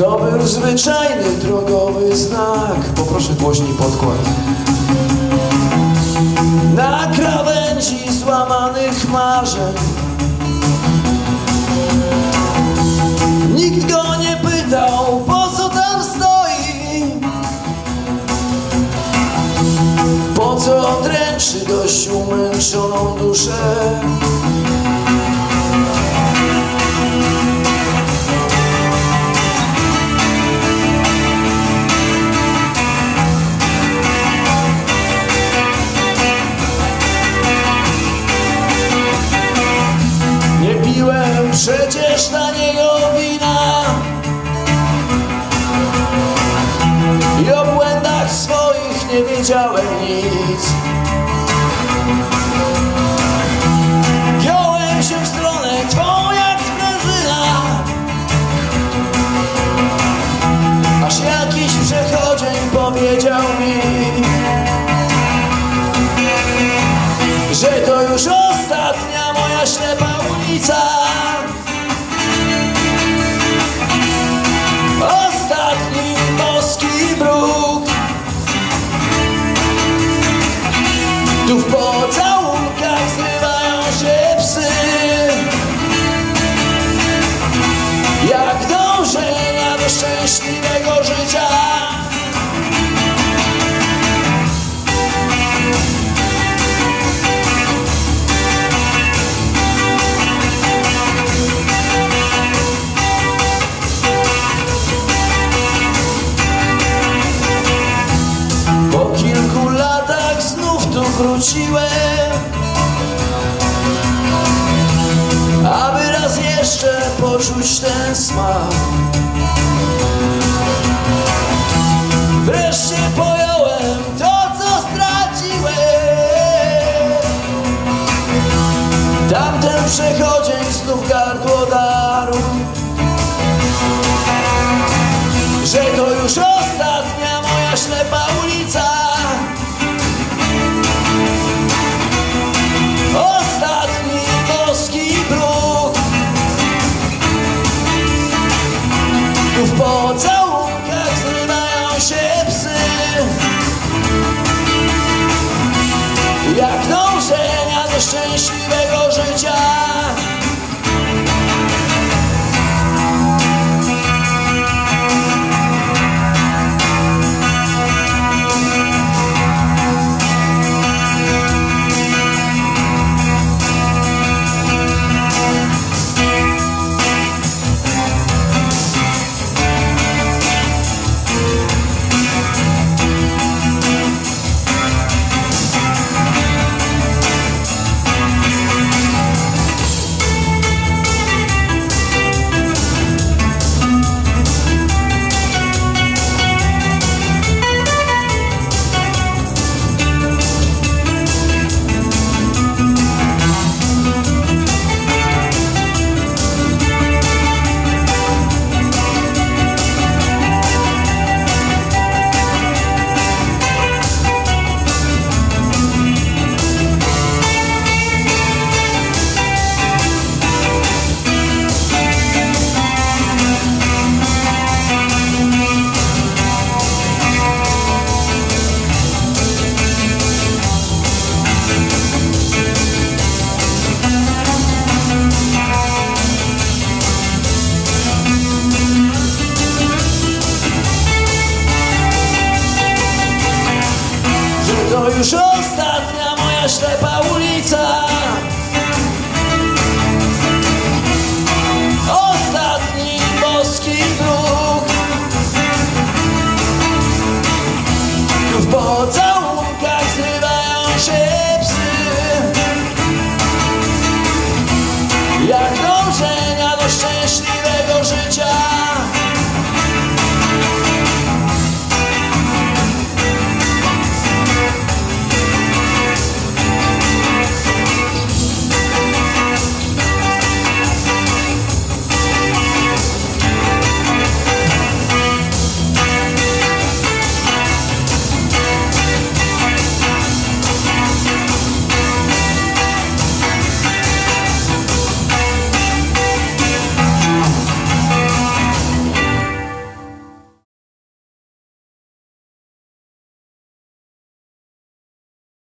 To był zwyczajny drogowy znak. Poproszę głośniej podkład. Na krawędzi złamanych marzeń. Nikt go nie pytał, po co tam stoi. Po co dręczy dość umęczoną duszę przecież na niego wina. I o błędach swoich nie wiedziałem nic. Giąłem się w stronę twą jak sprężyna. Aż jakiś przechodzień powiedział mi że to już ostatnia moja ślepa ulica. Szczęśliwego życia. Po kilku latach znów tu wróciłem Aby raz jeszcze poczuć ten smak przechodzień znów gardło darł że to już szczęśliwego życia. po całunkach zrywają się psy. Jak dążenia do szczęśliwej